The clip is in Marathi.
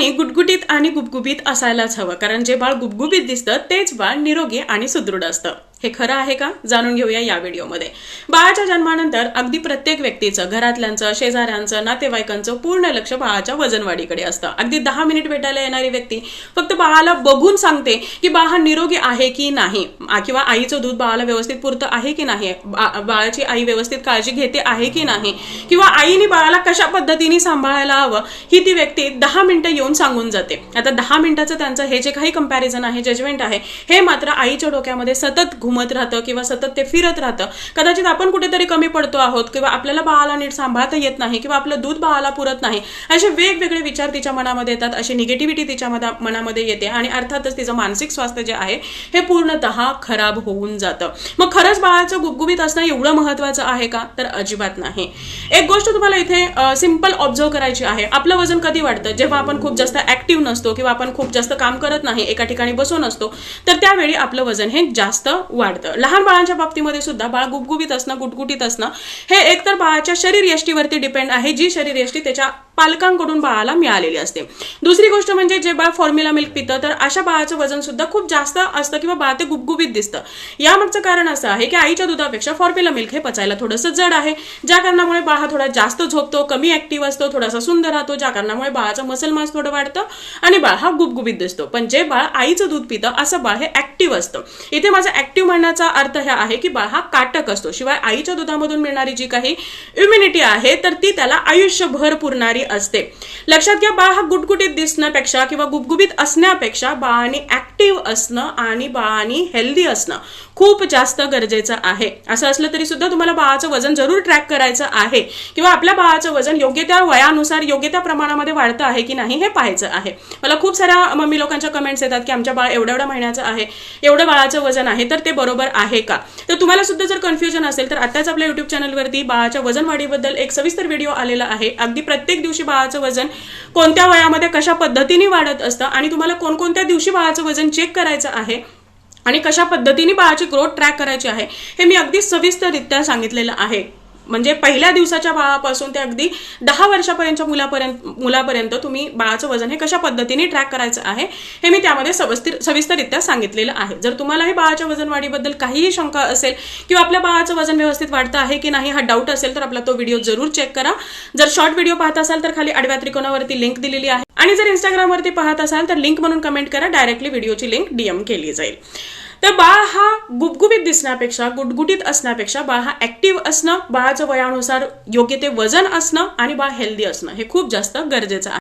बाळाने गुटगुटीत आणि गुबगुबीत असायलाच हवं. कारण जे बाळ गुबगुबीत दिसतं तेच बाळ निरोगी आणि सुदृढ असतं. हे खरं आहे का? जाणून घेऊया या व्हिडिओमध्ये. बाळाच्या जन्मानंतर अगदी प्रत्येक व्यक्तीचं घरातल्यांचं शेजाऱ्यांचं नातेवाईकांचं पूर्ण लक्ष बाळाच्या वजनवाढीकडे असतं. अगदी दहा मिनिट भेटायला येणारी व्यक्ती फक्त बाळाला बघून सांगते की बाळ हा निरोगी आहे की नाही किंवा आईचं दूध बाळाला व्यवस्थित पुरतं आहे की नाही बाळाची आई व्यवस्थित काळजी घेते आहे की नाही किंवा आईने बाळाला कशा पद्धतीने सांभाळायला हवं ही ती व्यक्ती दहा मिनिटं येऊन सांगून जाते. आता दहा मिनिटाचं त्यांचं हे जे काही कंपॅरिझन आहे जजमेंट आहे हे मात्र आईच्या डोक्यामध्ये सतत घुमत राहतं किंवा सतत ते फिरत राहतं. कदाचित आपण कुठेतरी कमी पडतो आहोत किंवा आपल्याला बाळाला नीट सांभाळता येत नाही किंवा आपलं दूध बाळाला पुरत नाही. असे वेगवेगळे विचार तिच्या मनामध्ये येतात अशी निगेटिव्हिटी तिच्या मनामध्ये येते आणि अर्थातच तिचं मानसिक स्वास्थ्य जे आहे हे पूर्णतः खराब होऊन जातं. मग खरंच बाळाचं गुबगुबीत असणं एवढं महत्वाचं आहे का? तर अजिबात नाही. एक गोष्ट तुम्हाला इथे सिंपल ऑब्झर्व करायची आहे. आपलं वजन कधी वाढतं? जेव्हा आपण खूप जास्त ऍक्टिव्ह नसतो किंवा आपण खूप जास्त काम करत नाही एका ठिकाणी बसून असतो तर त्यावेळी आपलं वजन हे जास्त वाढतं. लहान बाळांच्या बाबतीमध्ये सुद्धा बाळ गुबगुबीत असणं गुटगुटीत असणं हे एकतर बाळाच्या शरीर यष्टीवरती डिपेंड आहे. जी शरीर यष्टी त्याच्या पालकांकडून बाळाला मिळालेली असते. दुसरी गोष्ट म्हणजे जे बाळ फॉर्म्युला मिल्क पितं तर अशा बाळाचं वजन सुद्धा खूप जास्त असतं किंवा बाळ ते गुबगुबीत दिसतं. यामागचं कारण असं आहे की आईच्या दुधापेक्षा फॉर्म्युला मिल्क हे पचायला थोडंसं जड आहे ज्या कारणामुळे बाळ हा थोडा जास्त झोपतो कमी ऍक्टिव्ह असतो थोडासा सुंदर राहतो ज्या कारणामुळे बाळाचं मसल मास थोडं वाढतं आणि बाळ हा गुबगुबीत दिसतो. पण जे बाळ आईचं दूध पितं असं बाळ हे ऍक्टिव्ह असतं. इथे माझं ऍक्टिव्ह म्हणण्याचा अर्थ हा आहे की बाळ हा काटक असतो. शिवाय आईच्या दुधामधून मिळणारी जी काही इम्युनिटी आहे तर ती त्याला आयुष्यभर पुरणारी असते. लक्षात घ्या बाळ हा गुटगुटीत दिसण्यापेक्षा किंवा गुबगुबीत असण्यापेक्षा बाळाने ऍक्टिव्ह असणं आणि बाळाने हेल्दी असणं खूप जास्त गरजेचं आहे. असं असलं तरी सुद्धा तुम्हाला बाळाचं वजन जरूर ट्रॅक करायचं आहे. किंवा आपल्या बाळाचं वजन योग्य त्या वयानुसार योग्य त्या प्रमाणामध्ये वाढतं आहे की नाही हे पाहायचं आहे. मला खूप साऱ्या मम्मी लोकांच्या कमेंट्स येतात की आमच्या बाळ एवढ्या एवढ्या महिन्याचं आहे एवढं बाळाचं वजन आहे तर ते बरोबर आहे का? तर तुम्हाला सुद्धा जर कन्फ्युजन असेल तर आताच आपल्या युट्यूब चॅनलवरती बाळाच्या वजन वाढीबद्दल एक सविस्तर व्हिडिओ आलेला आहे. अगदी प्रत्येक दिवशी बाळाचं वजन कोणत्या वयामध्ये कशा पद्धतीने वाढत असतं आणि तुम्हाला कोणकोणत्या दिवशी बाळाचं वजन चेक करायचं आहे आणि कशा पद्धतीने बाळाची ग्रोथ ट्रॅक करायची आहे हे मी अगदी सविस्तररित्या सांगितलेलं आहे. म्हणजे पहिल्या दिवसाच्या बाळापासून ते अगदी दहा वर्षापर्यंतच्या मुलापर्यंत मुलापर्यंत तुम्ही बाळाचं वजन हे कशा पद्धतीने ट्रॅक करायचं आहे हे मी त्यामध्ये सविस्तर सविस्तररित्या सांगितलेलं आहे. जर तुम्हालाही बाळाच्या वजन वाढीबद्दल काहीही शंका असेल किंवा आपल्या बाळाचं वजन व्यवस्थित वाढतं आहे की नाही हा डाऊट असेल तर आपला तो व्हिडिओ जरूर चेक करा. जर शॉर्ट व्हिडिओ पाहत असाल तर खाली आडव्या त्रिकोणावरती लिंक दिलेली आहे. आणि जर इंस्टाग्रामवरती पाहत असाल तर लिंक म्हणून कमेंट करा. डायरेक्टली व्हिडिओची लिंक डीएम केली जाईल. तर बाळ हा गुबगुबीत दिसण्यापेक्षा गुटगुटीत असण्यापेक्षा बाळ हा ऍक्टिव्ह असणं बाळाचं वयानुसार योग्य ते वजन असणं आणि बाळ हेल्दी असणं हे खूप जास्त गरजेचं आहे.